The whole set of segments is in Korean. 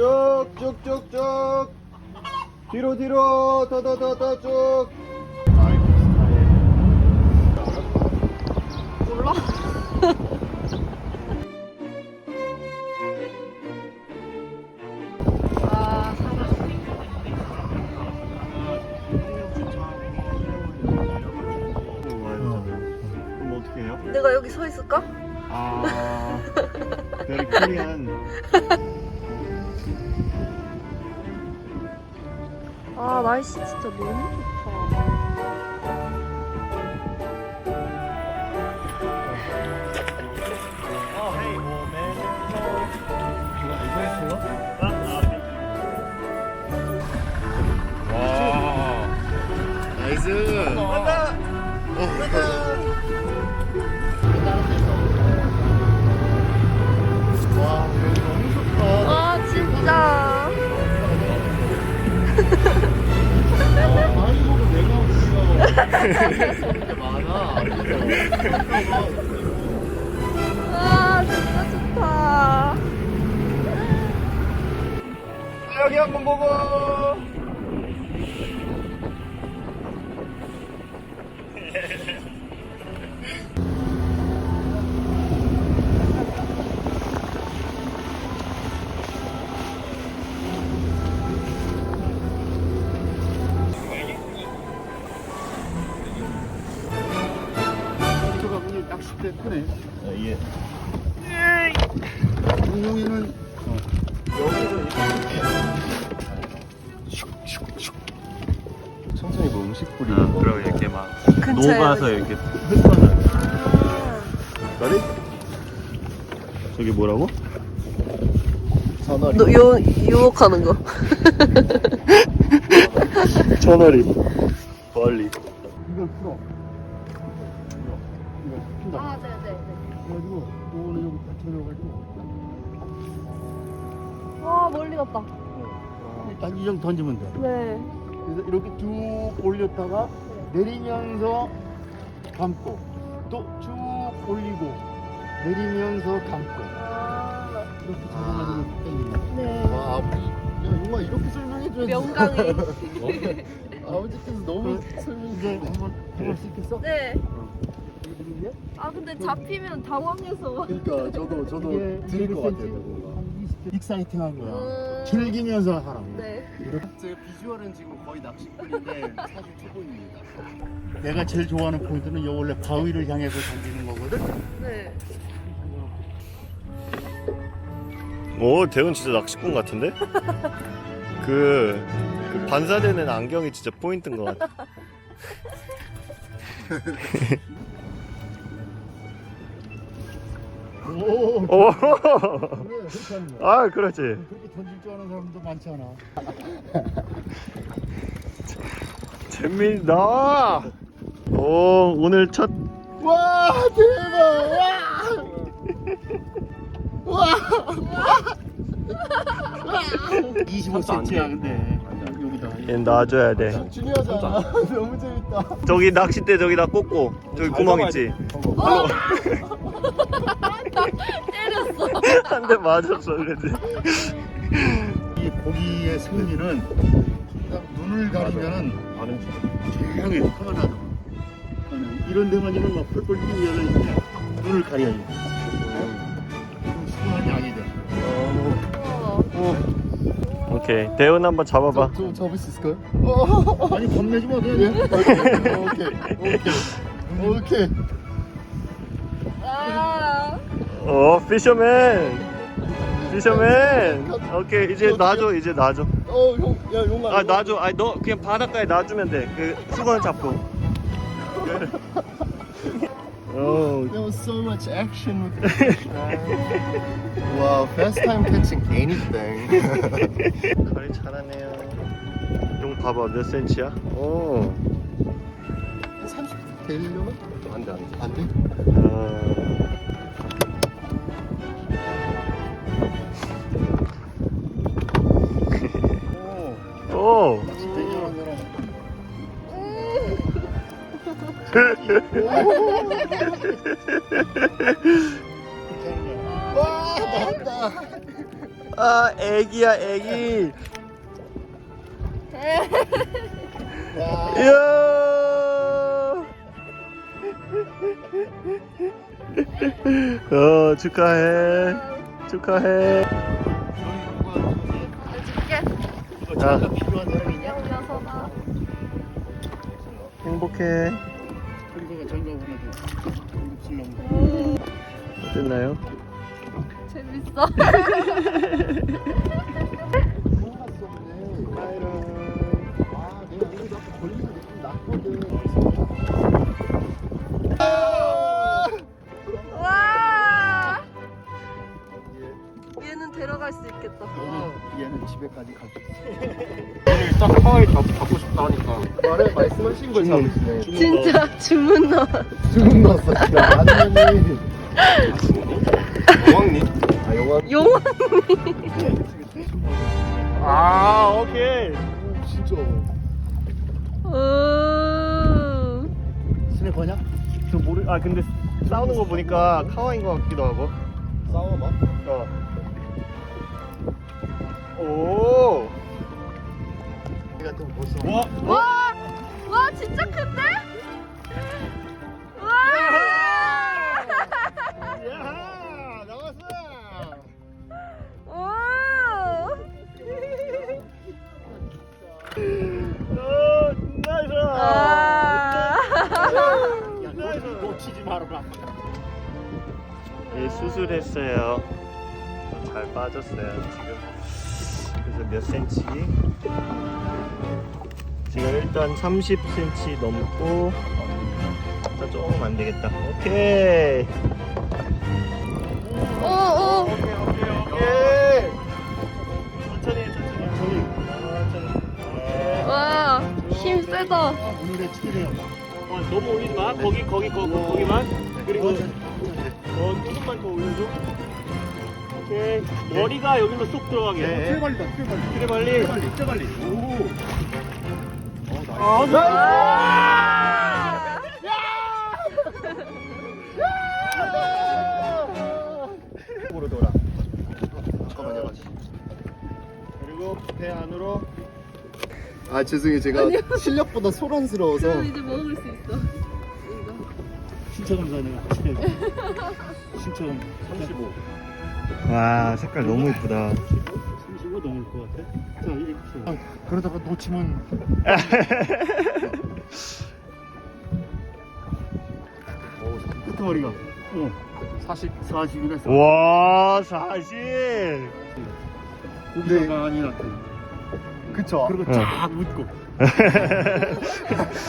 쭉쭉쭉쭉 뒤로 뒤로 더 더 더 더쭉 몰라. 아, 살아. 그럼 어떻게 해요? 내가 여기 서 있을까? 아 very Korean 아, 날씨 진짜 너무 좋다. Oh 나이스 많아 아, 진짜 좋다. 여기 한번 보고 낚싯대 크네. 예. 동용이는 천천히 뭐 음식 뿌리 아, 그럼 이렇게 막 근처에 녹아서 이렇게. 흩어져 아, 나리? 저기 뭐라고? 전어리 너 요, 유혹하는 거. 전어리 벌리 이걸 풀어. 받쳐줘가지고 와, 멀리 갔다. 딱 이 정도 던지면 돼. 네. 그래서 이렇게 쭉 올렸다가 내리면서 감고 또 쭉 올리고 내리면서 감고 아, 이렇게 잡아가지고 당긴다. 네. 와 아버지 야 용아 이렇게 설명해줘야지 명강의. 아버지께서 너무 이제 설명해 한번 해볼 수 있겠어? 네. 이게 아, 근데 잡히면 당황해서. 그러니까 저도 저도 이게 드릴 것 200cm, 같아요 저거. 한 20cm. 익사이팅한 거야. 음. 즐기면서 하라고. 네. 제 비주얼은 지금 거의 낚시꾼인데 사실 초보입니다 내가 제일 좋아하는 포인트는 요 원래 바위를 향해서 던지는 거거든. 네. 오 대훈 진짜 낚시꾼 같은데? 그, 그 반사되는 안경이 진짜 포인트인 것 같아 오, 오, 그래, 그렇게 하는 거야. 아 그렇지 그렇게 던질 줄 아는 사람도 많지 않아. 재밌다 오 오늘 첫 와, 대박! 와! 와! 25cm야, 근데. 여기다. 얘 놔줘야 돼 중요하잖아. 너무 재밌다. 저기 낚싯대 저기다 꽂고 저기 구멍 있지 때렸어. 한 대 맞았어 그지 이 고기의 승리는 딱 눈을 가리면은 조용해, 편하다. 이런 데만 이런 막 펄펄 뛰면은 눈을 가려야 돼. 양이. 어. 오케이 대훈 한번 잡아봐 저, 잡을 수 있을까요? 아니 겁내지 마 그냥 오케이 오케이 오케이 아. 어 피셔맨 피셔맨 오케이 이제 놔줘 이제 놔줘 어형야 용아 아 놔줘 아니 너 그냥 바닷가에 놔주면 돼 그 수건 잡고 어 There was so much action with the fish, man. wow, first time catching anything. 거의 잘하네요 용 봐봐 몇 센치야? 오 30 되려나? 안 돼, 안 돼. 안 돼? 어. 오 와, 나왔다. 아 애기야 애기 이야 어 축하해 축하해. 자. 행복해 어땠나요? 재밌어. 얘는 데려갈 수 있겠다. 얘는, 얘는 집에까지 갈 수 있어. 일단 하와이 가, 가고 싶다 하니까 말에 말씀하신 걸 잡으시네. 진짜 주문 넣어. 주문 넣었어. 여왕님 아, 영화. 용원. 아 오케이 오, 진짜. 오. 스냅 거냐? 저 모르 아 근데 싸우는 거 보니까 카와인 것 같기도 하고 싸워 봐. 어. 오. 와 와. 와 진짜 큰데? 와. 야 나왔어 오. 어 나이스 아. 야, 너 놓치지 말아라. 예 수술했어요 잘 빠졌어요 지금 그래서 몇 센치 지금 일단 30cm 넘고 자 조금 안 되겠다. 오케이. 오 오. 오케이. 천천히 해, 천천히. 천천히. 천천히. 와. 힘 세다. 오늘의 치킨이요. 어, 너무 올리지 마 거기 거기 거기 거기만. 그리고 어 조금만 더 올려줘 오케이 머리가 여기로 쏙 들어가게 네. 출발이다, 출발. 그래 빨리 빨리, 빨리. 오. 어, 아, 나이스. 와. 으로 돌아 잠깐만요, 같이. 그리고 배 안으로 아 죄송해요 제가 실력보다 소란스러워서 이제 먹을 수 있어. 이거. 신체 검사 내가 신체 검사 35. 와 색깔 너무 이쁘다. 35 넘을 것 같아. 자 이렇게. 아, 그러다가 놓치면 끝머리가 어. 40 40이나 어. 와 사실 고기가 아니라 그쵸? 그리고 어. 쫙 웃고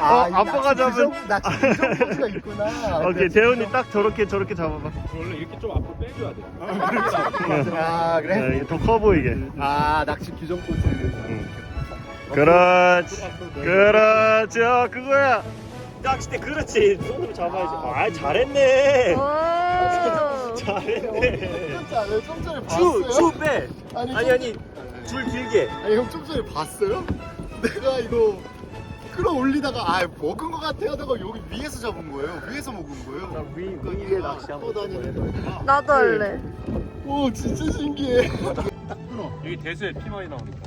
어, 이 아빠가 낚시 잡은- 낚시 포즈가 있구나. 오케이 대훈이 딱 저렇게 저렇게 잡아봐. 원래 이렇게 좀 앞으로 빼줘야 돼. 아 그래? 더 커 보이게. 아 낚시 규정 포즈. 응. 그렇지. 그렇지. 어, 그거야. 낚싯대 그렇지. 손으로 잡아야지. 아 잘했네. 오. 잘했네. 진짜 아, 좀 전에 봤어요? 추추빼. 아니 아니 좀- 아니 줄 길게. 아니 형 좀 전에 봤어요? 내가 이거 끌어올리다가 아 먹은 것 같아 하다가 여기 위에서 잡은 거예요. 위에서 먹은 거예요. 위 위에 낚시 한번 다니는 나도 할래. 오 진짜 신기해. 여기 대수에 피 많이 나오니까.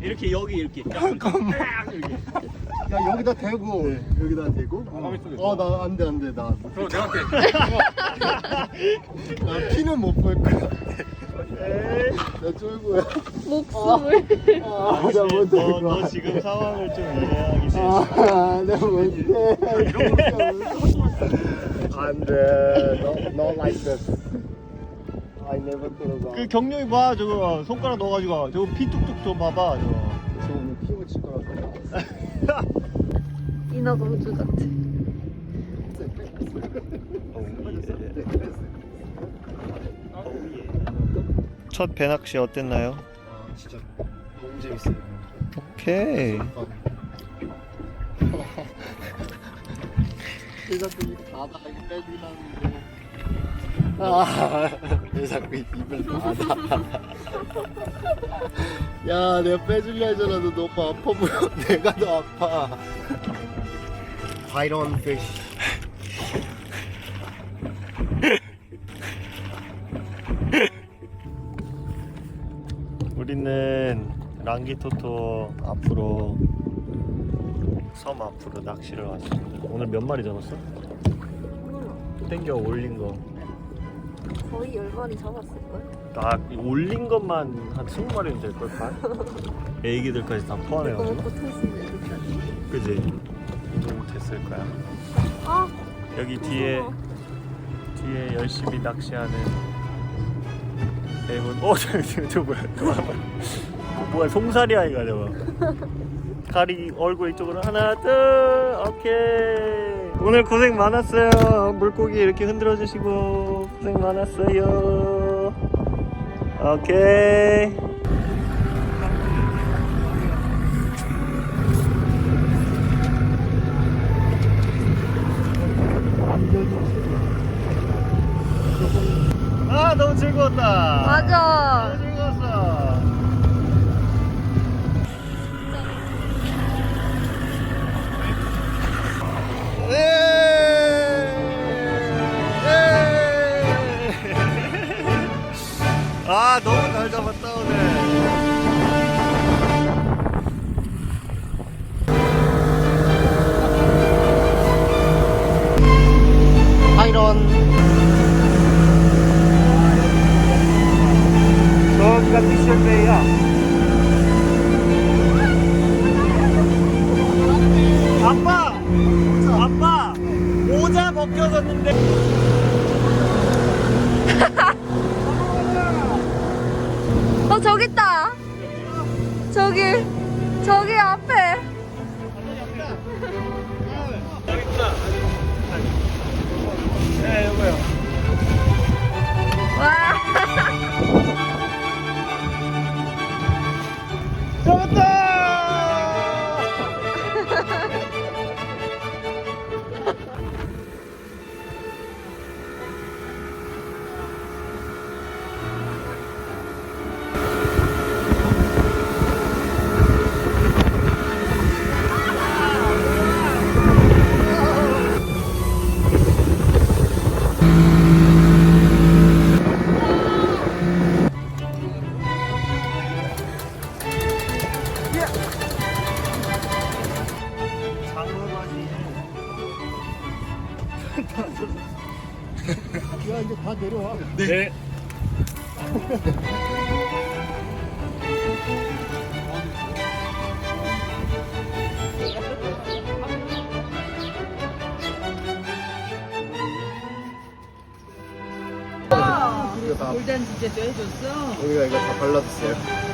이렇게 여기 이렇게. 잠깐만. 야 여기다 대고. 여기다 대고. 가만히 있어. 어나 안돼 안돼 나, 그럼 내가 할게. 나 피는 못 볼 거야 나 쫄고야. 목숨을. 아 나 못해 너, 너 지금 상황을 좀 이해하기 싫어. 아 내가 못해 안돼. no, no like this. I never thought about 그 경룡이 봐 저거. 손가락 넣어가지고 저거 피 뚝뚝 좀 봐봐 저거. 저 오늘 피 묻힐 거라서 인어공주 같아. 첫 배낚시 어땠나요? 아 진짜 너무 재밌어요. 오케이. 왜 자꾸 이 바닥에 빼주라는데. 아왜 자꾸 이 입을 닫아 야 내가 빼주려 하잖아 너 너무 아파 보여. 내가 더 아파. Fish. 우 리는 랑기토토 앞으로 섬 앞으로 낚시를 왔습니다. 오늘 몇 마리 잡았어? 땡겨 올린 거. 거의 열 마리 잡았을걸? 아 올린 것만 한 20마리는 될걸 반? 애기들까지 다 이거 포함해가지고 먹고 탈수있는 여기까지 그지? 이 정도 됐을 거야 아 여기 뒤에 무서워. 뒤에 열심히 낚시하는 대문 어 저기 저기 저 뭐야? 저 뭐야 뭐야? 송사리 아이가 저거 가리 얼굴 이쪽으로 하나 둘 오케이. 오늘 고생 많았어요. 물고기 이렇게 흔들어 주시고 고생 많았어요. 오케이 아 너무 즐거웠다 맞아 야 이제 다 내려와. 네. 우리가 다. 골든 디제도 해줬어? 우리가 이거 다 발라줬어요.